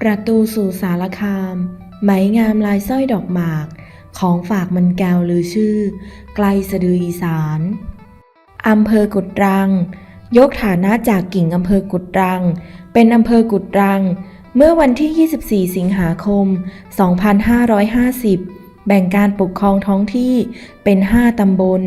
ประตูสู่สารคาม ไหมงามลายสร้อยดอกหมาก ของฝากมันแก้วลือชื่อ ไกลสะดืออีสานอำเภอกุดรัง ยกฐานะจากกิ่งอำเภอกุดรัง เป็นอำเภอกุดรัง เมื่อวันที่ 24 สิงหาคม 2550แบ่งการปกครองท้องที่เป็น 5 ตำบล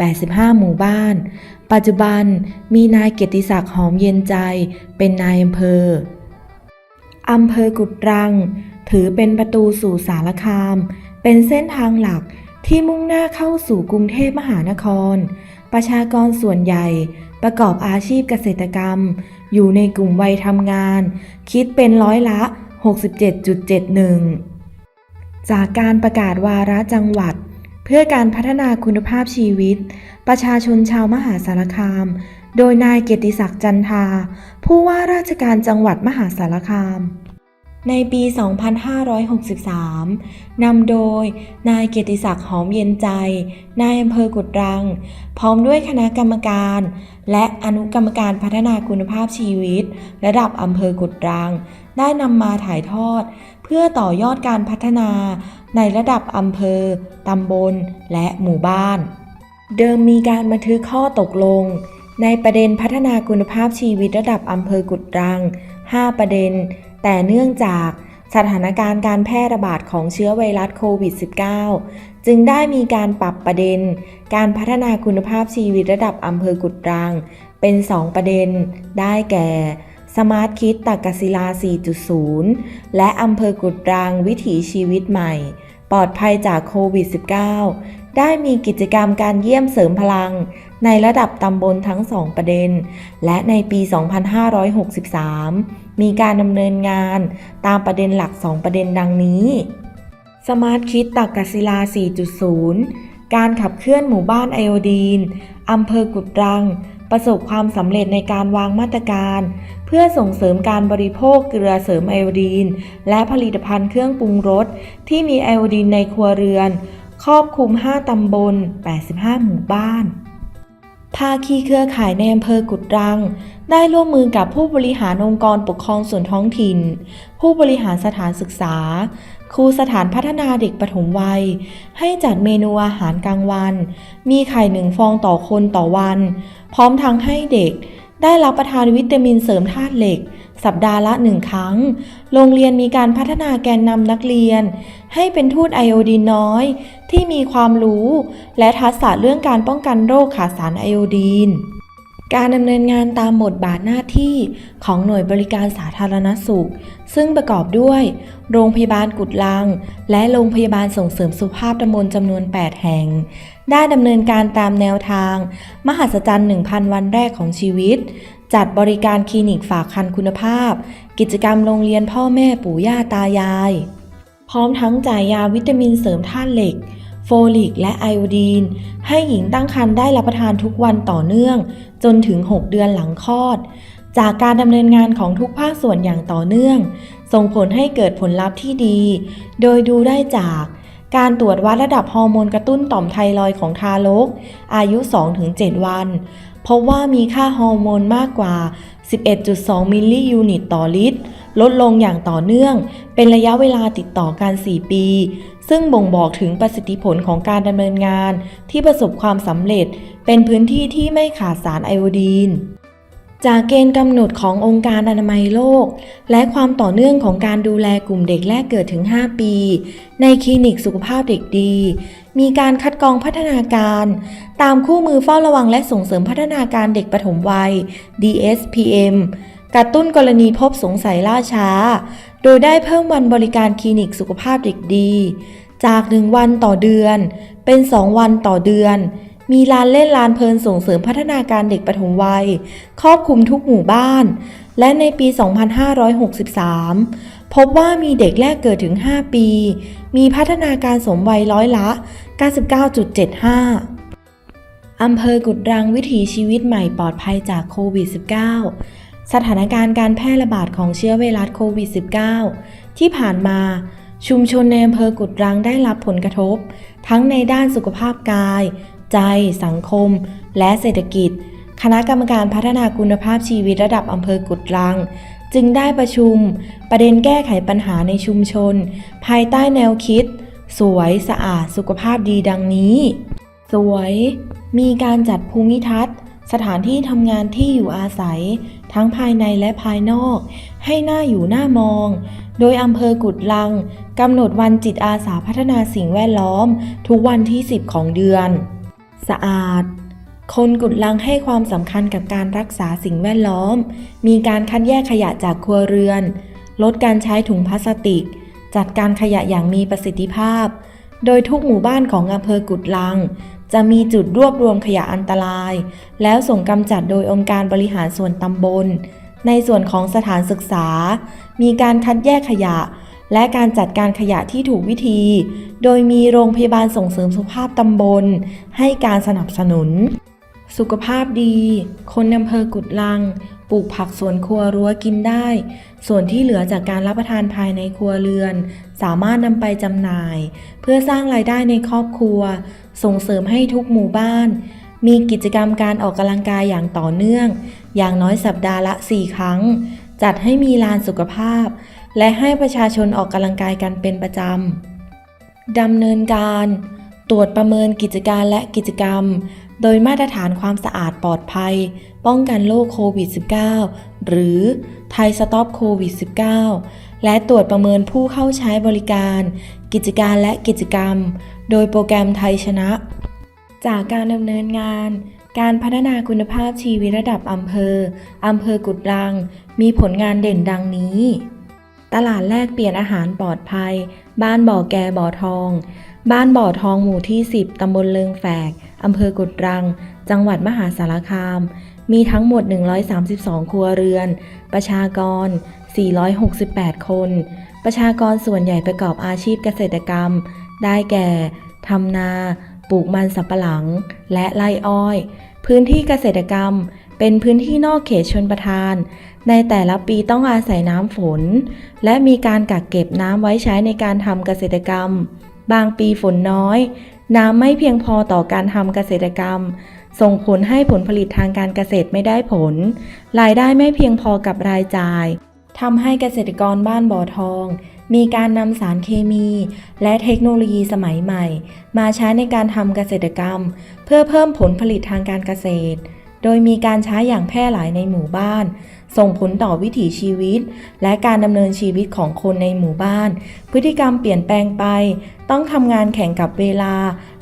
85 หมู่บ้าน ปัจจุบันมีนายเกียรติศักดิ์หอมเย็นใจเป็นนายอำเภอ อำเภอกุดรัง ถือเป็นประตูสู่สารคาม เป็นเส้นทางหลักที่มุ่งหน้าเข้าสู่กรุงเทพมหานคร ประชากรส่วนใหญ่ประกอบอาชีพเกษตรกรรม อยู่ในกลุ่มวัยทำงาน คิดเป็นร้อยละ 67.71 จากการประกาศวาระจังหวัด เพื่อการพัฒนาคุณภาพชีวิต ประชาชนชาวมหาสารคาม โดยนายเกียรติศักดิ์จันทา ผู้ว่าราชการจังหวัดมหาสารคาม ในปี 2563 นำโดยนายเกียรติศักดิ์หอมเย็นใจ นายอำเภอกุดรัง พร้อมด้วยคณะกรรมการ และอนุกรรมการพัฒนาคุณภาพชีวิต ระดับอำเภอกุดรัง ได้นำมาถ่ายทอด เพื่อต่อยอดการพัฒนาในระดับอำเภอ ตำบล และหมู่บ้าน เดิมมีการบันทึกข้อตกลง ในประเด็นพัฒนาคุณภาพชีวิตระดับอำเภอกุดรัง 5 ประเด็น แต่เนื่องจากสถานการณ์การแพร่ระบาดของเชื้อไวรัสโควิด -19 จึงได้มีการปรับประเด็น การพัฒนาคุณภาพชีวิตระดับอำเภอกุดรัง เป็น 2 ประเด็น ได้แก่สมาร์ทคิดตักกศิลา 4.0 และอำเภอกุดรังวิถีชีวิตใหม่ ปลอดภัยจากโควิด -19 ได้มีกิจกรรมการเยี่ยมเสริมพลัง ในระดับตำบลทั้ง2ประเด็น และในปี 2563 มีการดำเนินงานตามประเด็นหลัก 2 ประเด็นดังนี้สมาร์ทคิดตักกศิลา 4.0 การขับเคลื่อนหมู่บ้านไอโอดีนอำเภอกุดรัง ประสบความสำเร็จในการวางมาตรการ เพื่อส่งเสริมการบริโภคเกลือเสริมไอโอดีน และผลิตภัณฑ์เครื่องปรุงรสที่มีไอโอดีนในครัวเรือน ครอบคลุม 5 ตำบล 85 หมู่บ้าน ภาคีเครือข่ายในอำเภอกุดรัง ได้ร่วมมือกับผู้บริหารองค์กรปกครองส่วนท้องถิ่น ผู้บริหารสถานศึกษา ครูสถานพัฒนาเด็กปฐมวัย ให้จัดเมนูอาหารกลางวัน มีไข่หนึ่งฟองต่อคนต่อวัน พร้อมทั้งให้เด็ก ได้รับประทานวิตามินเสริมธาตุเหล็ก สัปดาห์ละหนึ่งครั้ง โรงเรียนมีการพัฒนาแกนนำนักเรียน ให้เป็นทูตไอโอดีนน้อย ที่มีความรู้ และทักษะเรื่องการป้องกันโรคขาดสารไอโอดีน การดำเนินงานตามบทบาทหน้าที่ของหน่วยบริการสาธารณสุข ซึ่งประกอบด้วย โรงพยาบาลกุดลัง และโรงพยาบาลส่งเสริมสุขภาพตำบลจำนวน 8 แห่ง ได้ดำเนินการตามแนวทาง มหัศจรรย์ 1,000 วันแรกของชีวิต จัดบริการคลินิกฝากคันคุณภาพ กิจกรรมโรงเรียนพ่อแม่ปู่ย่าตายาย พร้อมทั้งจ่ายยาวิตามินเสริมธาตุเหล็ก โฟลิกและไอโอดีน ให้หญิงตั้งครรภ์ได้รับประทานทุกวันต่อเนื่อง จนถึง 6 เดือนหลังคลอด จากการดำเนินงานของทุกภาคส่วนอย่างต่อเนื่อง ส่งผลให้เกิดผลลัพธ์ที่ดี โดยดูได้จากการตรวจวัดระดับฮอร์โมนกระตุ้นต่อมไทรอยด์ของทารก อายุ 2-7 วัน พบว่ามีค่าฮอร์โมนมากกว่า 11.2 มิลลิยูนิตต่อลิตร ลดลงอย่างต่อเนื่อง เป็นระยะเวลาติดต่อกัน 4 ปี ซึ่งบ่งบอกถึงประสิทธิผลของการดำเนินงาน ที่ประสบความสำเร็จ เป็นพื้นที่ที่ไม่ขาดสารไอโอดีนจากเกณฑ์กำหนดขององค์การอนามัยโลก และความต่อเนื่องของการดูแลกลุ่มเด็กแรกเกิดถึง 5 ปี ในคลินิกสุขภาพเด็กดี มีการคัดกรองพัฒนาการ ตามคู่มือเฝ้าระวังและส่งเสริมพัฒนาการเด็กปฐมวัย DSPM กระตุ้นกรณีพบสงสัยล่าช้า โดยได้เพิ่มวันบริการคลินิกสุขภาพเด็กดี จาก 1 วันต่อเดือน เป็น 2 วันต่อเดือน มีลานเล่นลานเพลินส่งเสริมพัฒนาการเด็กปฐมวัย ครอบคลุมทุกหมู่บ้าน และในปี 2563 พบว่ามีเด็กแรกเกิดถึง 5 ปี มีพัฒนาการสมวัยร้อยละ 99.75อำเภอกุดรังวิถีชีวิตใหม่ปลอดภัยจากโควิด -19 สถานการณ์การแพร่ระบาดของเชื้อไวรัสโควิด -19 ที่ผ่านมา ชุมชนในอำเภอกุดรังได้รับผลกระทบ ทั้งในด้านสุขภาพกาย ใจ สังคม และเศรษฐกิจ คณะกรรมการพัฒนาคุณภาพชีวิตระดับอำเภอกุดรัง จึงได้ประชุม ประเด็นแก้ไขปัญหาในชุมชน ภายใต้แนวคิด สวยสะอาดสุขภาพดีดังนี้ สวย มีการจัดภูมิทัศน์ สถานที่ทำงานที่อยู่อาศัย ทั้งภายในและภายนอก ให้หน้าอยู่หน้ามอง โดยอำเภอกุดลังกำหนดวันจิตอาสาพัฒนาสิ่งแวดล้อม ทุกวันที่ 10 ของเดือน สะอาดคนกุดลังให้ความสำคัญกับการรักษาสิ่งแวดล้อม มีการคัดแยกขยะจากครัวเรือน ลดการใช้ถุงพลาสติก จัดการขยะอย่างมีประสิทธิภาพ โดยทุกหมู่บ้านของอำเภอกุดลัง จะมีจุดรวบรวมขยะอันตราย แล้วส่งกำจัดโดยองค์การบริหารส่วนตำบล ในส่วนของสถานศึกษา มีการคัดแยกขยะ และการจัดการขยะที่ถูกวิธี โดยมีโรงพยาบาลส่งเสริมสุขภาพตำบล ให้การสนับสนุน สุขภาพดี คนอำเภอกุดลัง ปลูกผักสวนครัวรั้วกินได้ ส่วนที่เหลือจากการรับประทานภายในครัวเรือน สามารถนำไปจำหน่าย เพื่อสร้างรายได้ในครอบครัว ส่งเสริมให้ทุกหมู่บ้าน มีกิจกรรมการออกกำลังกายอย่างต่อเนื่อง อย่างน้อยสัปดาห์ละ 4 ครั้ง จัดให้มีลานสุขภาพ และให้ประชาชนออกกำลังกายกันเป็นประจำดำเนินการ ตรวจประเมินกิจการและกิจกรรม โดยมาตรฐานความสะอาดปลอดภัย ป้องกันโรคโควิด -19 หรือไทยสต็อปโควิด -19 และตรวจประเมินผู้เข้าใช้บริการ กิจการและกิจกรรม โดยโปรแกรมไทยชนะ จากการดำเนินงาน การพัฒนาคุณภาพชีวิตระดับอำเภออำเภอกุดรัง มีผลงานเด่นดังนี้ ตลาดแลกเปลี่ยนอาหารปลอดภัย บ้านบ่อแกบ่อทอง บ้านบ่อทองหมู่ที่ 10ตำบลเลิงแฝก อำเภอกุดรัง จังหวัดมหาสารคาม มีทั้งหมด 132 ครัวเรือน ประชากร 468 คน ประชากรส่วนใหญ่ประกอบอาชีพเกษตรกรรม ได้แก่ ทำนา ปลูกมันสำปะหลัง และไร่อ้อย พื้นที่เกษตรกรรม เป็นพื้นที่นอกเขตชนประทาน ในแต่ละปีต้องอาศัยน้ำฝน และมีการกักเก็บน้ำไว้ใช้ในการทำเกษตรกรรม บางปีฝนน้อย น้ำไม่เพียงพอต่อการทำเกษตรกรรม ส่งผลให้ผลผลิตทางการเกษตรไม่ได้ผล รายได้ไม่เพียงพอกับรายจ่ายทำให้เกษตรกรบ้านบ่อทอง มีการนำสารเคมี และเทคโนโลยีสมัยใหม่ มาใช้ในการทำเกษตรกรรม เพื่อเพิ่มผลผลิตทางการเกษตร โดยมีการใช้อย่างแพร่หลายในหมู่บ้าน ส่งผลต่อวิถีชีวิต และการดำเนินชีวิตของคนในหมู่บ้าน พฤติกรรมเปลี่ยนแปลงไป ต้องทำงานแข่งกับเวลา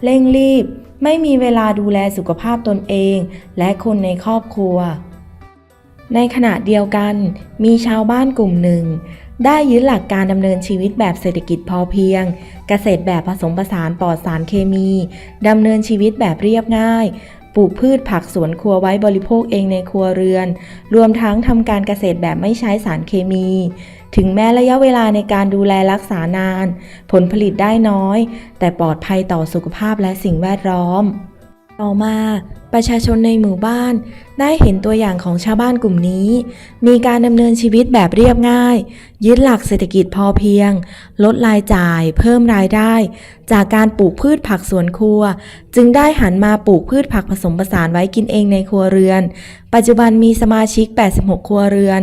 เร่งรีบ ไม่มีเวลาดูแลสุขภาพตนเอง และคนในครอบครัว ในขณะเดียวกัน มีชาวบ้านกลุ่มหนึ่งได้ยึดหลักการดำเนินชีวิตแบบเศรษฐกิจพอเพียง เกษตรแบบผสมผสานปลอดสารเคมี ดำเนินชีวิตแบบเรียบง่าย ปลูกพืชผักสวนครัวไว้บริโภคเองในครัวเรือน รวมทั้งทำการเกษตรแบบไม่ใช้สารเคมี ถึงแม้ระยะเวลาในการดูแลรักษานาน ผลผลิตได้น้อย แต่ปลอดภัยต่อสุขภาพและสิ่งแวดล้อม ต่อมา ประชาชนในหมู่บ้าน ได้เห็นตัวอย่างของชาวบ้านกลุ่มนี้ มีการดำเนินชีวิตแบบเรียบง่าย ยึดหลักเศรษฐกิจพอเพียง ลดรายจ่าย เพิ่มรายได้ จากการปลูกพืชผักสวนครัว จึงได้หันมาปลูกพืชผักผสมผสานไว้กินเองในครัวเรือน ปัจจุบันมีสมาชิก 86 ครัวเรือน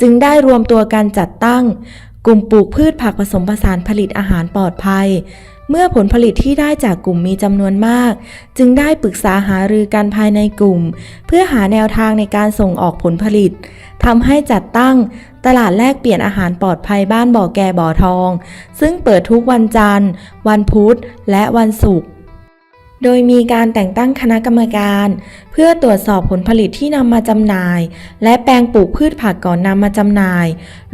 จึงได้รวมตัวกันจัดตั้ง กลุ่มปลูกพืชผักผสมผสานผลิตอาหารปลอดภัย เมื่อผลผลิตที่ได้จากกลุ่มมีจำนวนมาก จึงได้ปรึกษาหารือกันภายในกลุ่ม เพื่อหาแนวทางในการส่งออกผลผลิตทำให้จัดตั้งตลาดแลกเปลี่ยนอาหารปลอดภัยบ้านบ่อแก่บ่อทอง ซึ่งเปิดทุกวันจันทร์ วันพุธ และวันศุกร์ โดยมีการแต่งตั้งคณะกรรมการ เพื่อตรวจสอบผลผลิตที่นำมาจำหน่าย และแปลงปลูกพืชผักก่อนนำมาจำหน่าย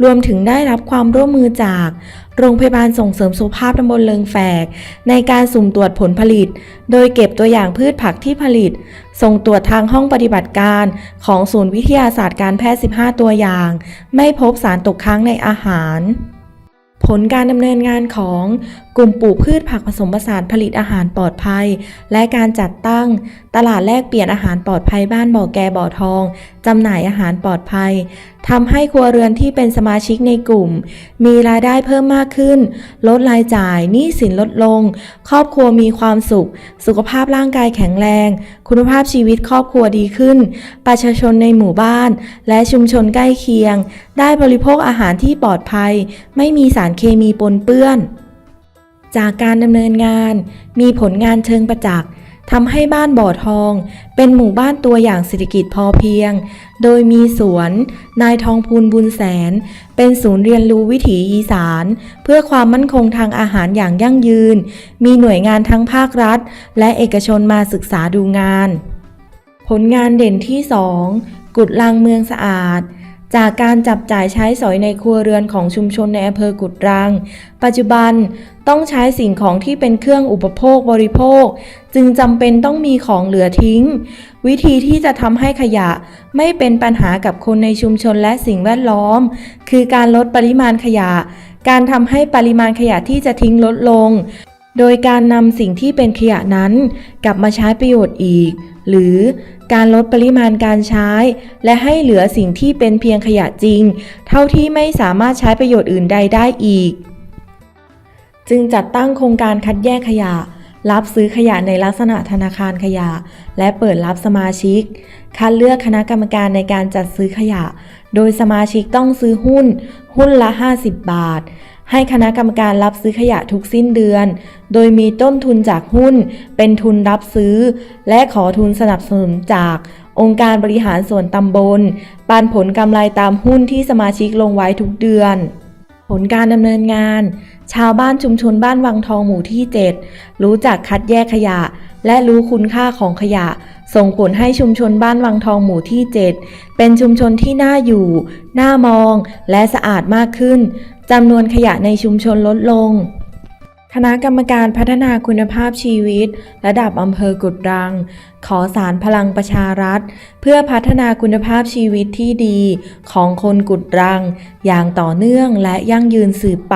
รวมถึงได้รับความร่วมมือจาก โรงพยาบาลส่งเสริมสุขภาพตำบลเลิงแฝก ในการสุ่มตรวจผลผลิต โดยเก็บตัวอย่างพืชผักที่ผลิต ส่งตรวจทางห้องปฏิบัติการของศูนย์วิทยาศาสตร์การแพทย์ 15 ตัวอย่าง ไม่พบสารตกค้างในอาหารผลการดำเนินงานของกลุ่มปลูกพืชผักผสมผสานผลิตอาหารปลอดภัย และการจัดตั้ง ตลาดแลกเปลี่ยนอาหารปลอดภัยบ้านบ่อแกบ่อทองจำหน่ายอาหารปลอดภัยทำให้ครัวเรือนที่เป็นสมาชิกในกลุ่ม มีรายได้เพิ่มมากขึ้น ลดรายจ่ายหนี้สินลดลง ครอบครัวมีความสุข สุขภาพร่างกายแข็งแรง คุณภาพชีวิตครอบครัวดีขึ้น ประชาชนในหมู่บ้าน และชุมชนใกล้เคียง ได้บริโภคอาหารที่ปลอดภัย ไม่มีสารเคมีปนเปื้อน จากการดำเนินงาน มีผลงานเชิงประจักษ์ทำให้บ้านบ่อทอง เป็นหมู่บ้านตัวอย่างเศรษฐกิจพอเพียง โดยมีสวน นายทองพูนบุญแสน เป็นศูนย์เรียนรู้วิถีอีสาน เพื่อความมั่นคงทางอาหารอย่างยั่งยืน มีหน่วยงานทั้งภาครัฐ และเอกชนมาศึกษาดูงาน ผลงานเด่นที่ 2 กุดลังเมืองสะอาด จากการจับจ่ายใช้สอยในครัวเรือนของชุมชนในอำเภอกุดรัง ปัจจุบันต้องใช้สิ่งของที่เป็นเครื่องอุปโภคบริโภค จึงจำเป็นต้องมีของเหลือทิ้ง วิธีที่จะทำให้ขยะไม่เป็นปัญหากับคนในชุมชนและสิ่งแวดล้อม คือการลดปริมาณขยะ การทำให้ปริมาณขยะที่จะทิ้งลดลง โดยการนำสิ่งที่เป็นขยะนั้น กลับมาใช้ประโยชน์อีก หรือการลดปริมาณการใช้ และให้เหลือสิ่งที่เป็นเพียงขยะจริง เท่าที่ไม่สามารถใช้ประโยชน์อื่นใดได้อีก จึงจัดตั้งโครงการคัดแยกขยะ รับซื้อขยะในลักษณะธนาคารขยะ และเปิดรับสมาชิก คัดเลือกคณะกรรมการในการจัดซื้อขยะ โดยสมาชิกต้องซื้อหุ้น หุ้นละ 50 บาท ให้คณะกรรมการรับซื้อขยะทุกสิ้นเดือน โดยมีต้นทุนจากหุ้น เป็นทุนรับซื้อ และขอทุนสนับสนุนจาก องค์การบริหารส่วนตำบล ปันผลกำไรตามหุ้นที่สมาชิกลงไว้ทุกเดือน ผลการดำเนินงาน ชาวบ้านชุมชนบ้านวังทองหมู่ที่ 7 รู้จักคัดแยกขยะ และรู้คุณค่าของขยะ ส่งผลให้ชุมชนบ้านวังทองหมู่ที่ 7 เป็นชุมชนที่น่าอยู่ น่ามอง และสะอาดมากขึ้น จำนวนขยะในชุมชนลดลง คณะกรรมการพัฒนาคุณภาพชีวิต ระดับอำเภอกุดรัง ขอสารพลังประชารัฐ เพื่อพัฒนาคุณภาพชีวิตที่ดีของคนกุดรัง อย่างต่อเนื่องและยั่งยืนสืบไป